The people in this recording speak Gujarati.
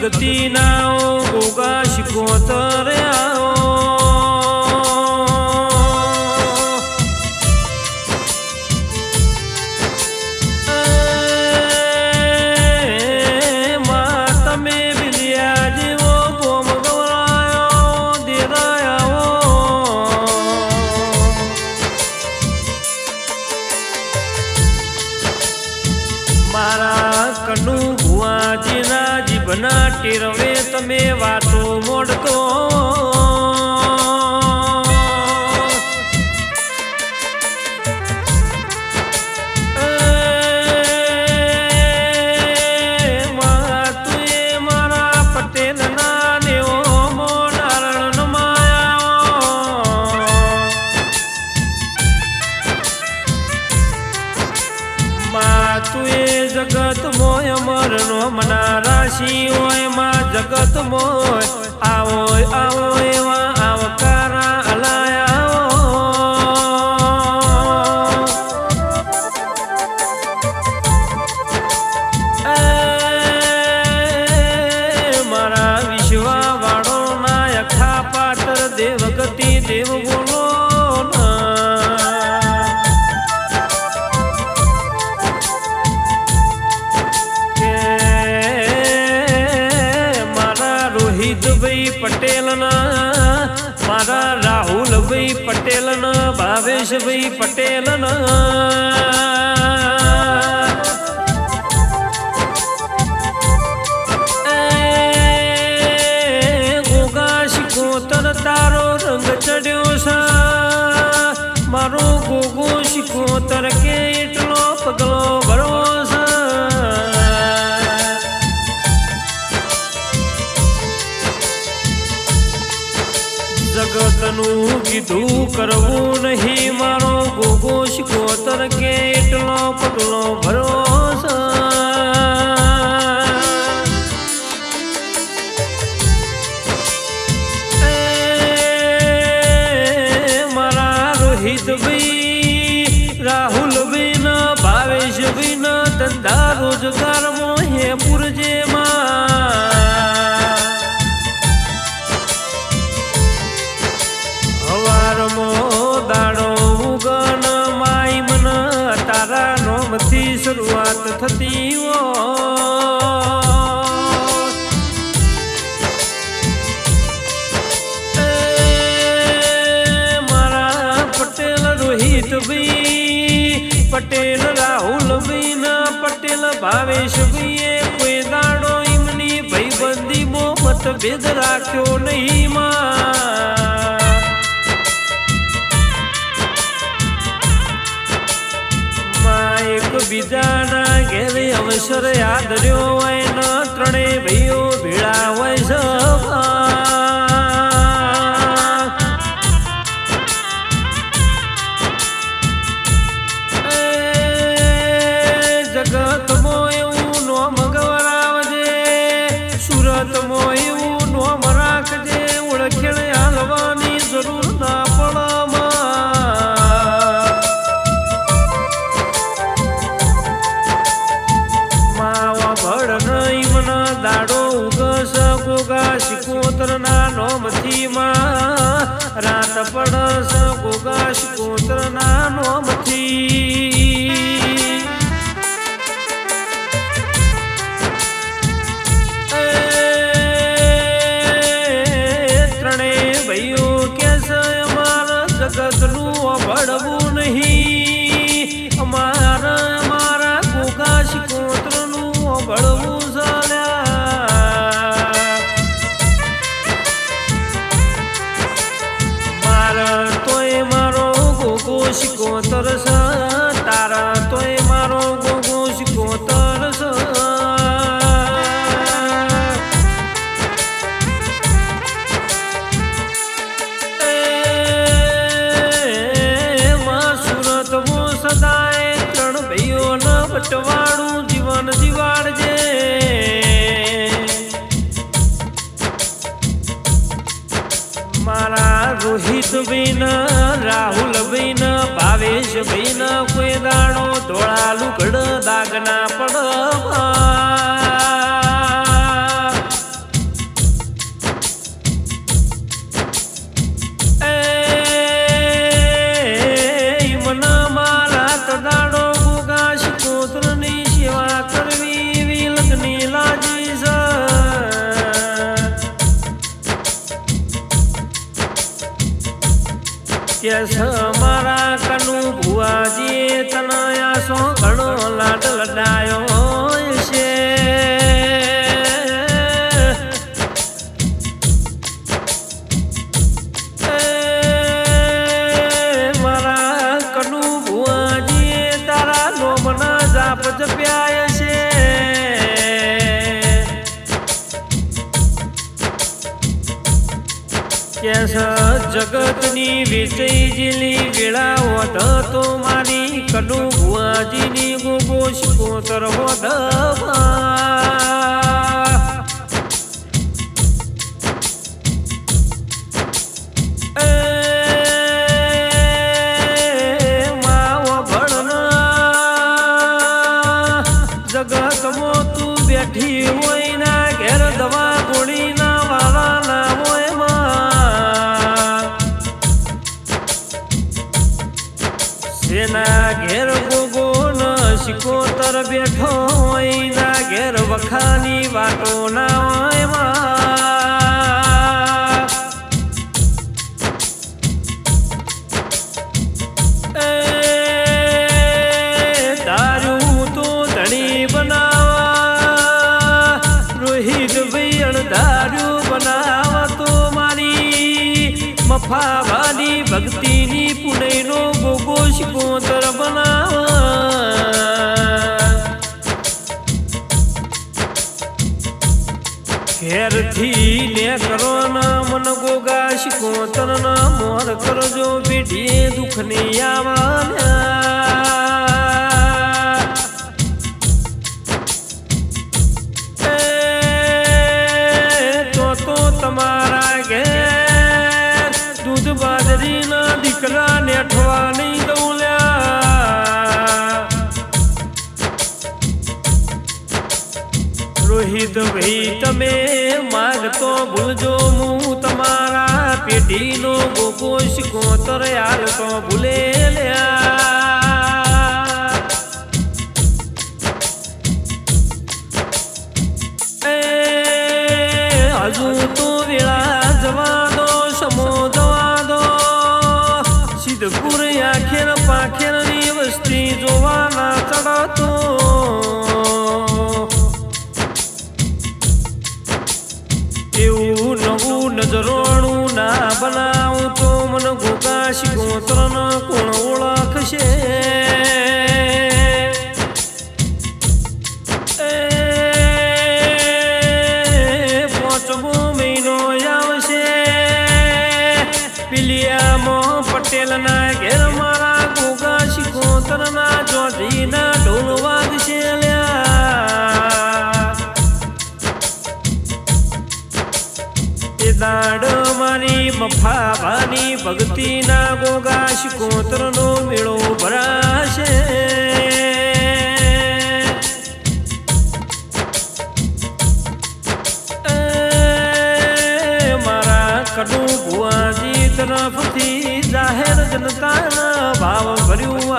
ભગતી નાઓ ગોગા શિકોતર મારા કનુ ભુવાજીના જીભના ટીરવે તમે વાતો મોડતો. જગત મોય. આવો આવો એવા આવકારા હલાયા મારા વિશ્વા વાળો ના પાત્ર દેવગતિ દેવ ભાવેશભાઈ પટેલના. એ ગોગા શિકોતર તારો રંગ ચડ્યો છે. મારો ગોગો શિકોતર કે એટલો પગલો ભરો છે. જગતનું કીધું કરવું શિકોતર કે એટલો પગલો ભરોસો ભાઈ પટેલ, રાહુલ ભાઈ ના પટેલ, ભાવેશ ભાઈએ કોઈ દાડો એમની ભાઈબંધી મો મતભેદ રાખ્યો નહીં માં. એક બીજાના ઘેરે અવસર યાદ રહ્યો જગતનું અભળવું નહીં. અમારા અમારા ગોગા શિકોત્રનું ભળવું બિન રાહુલ બિન ભાવેશ બિન કોઈ દાણો ધોળા લુગડ દાગના પડ છ મારા કનુ ભુવાજી તનયા સો ઘણો લાડ લડાયો. કેસ જગતની જેલી વેળા હોત તો મારી કનુ ભુઆજીની ગોગો શિકોતર હોત સેના ઘેર ગોગો ન શિકોતર બેઠો હોય ના ઘેર વખાની વાતો ના દારૂ તો ધણી બનાવા, રોહિત ભૈયણ દારૂ બનાવા તો મારી મફાવાની ભક્તિની શિકોતર બનાવા. ઘેરથી ને કરો ના મન ગોગા શિકોતર ના મોર કરજો પીઠી દુઃખની આવાના ભૂલજો હું તમારા પેઢીનો ગોગો કોતર યાર તો ભૂલે લ્યા. ગોગા શિકોત્ર કોણ ઓળખશે? પાંચમો મહિનો આવશે. પિલિયામાં પટેલ ના ઘેર મારા ગોગા શિકોતર ના ચોધી ના ઢોલ વાગશે દાડ મારી મફાભાની ભક્તિના ગોગા શિકોતરનો મેળો ભરાશે. મારા કડુ ભુવાજી તરફથી જાહેર જનતાના ભાવ ભર્યું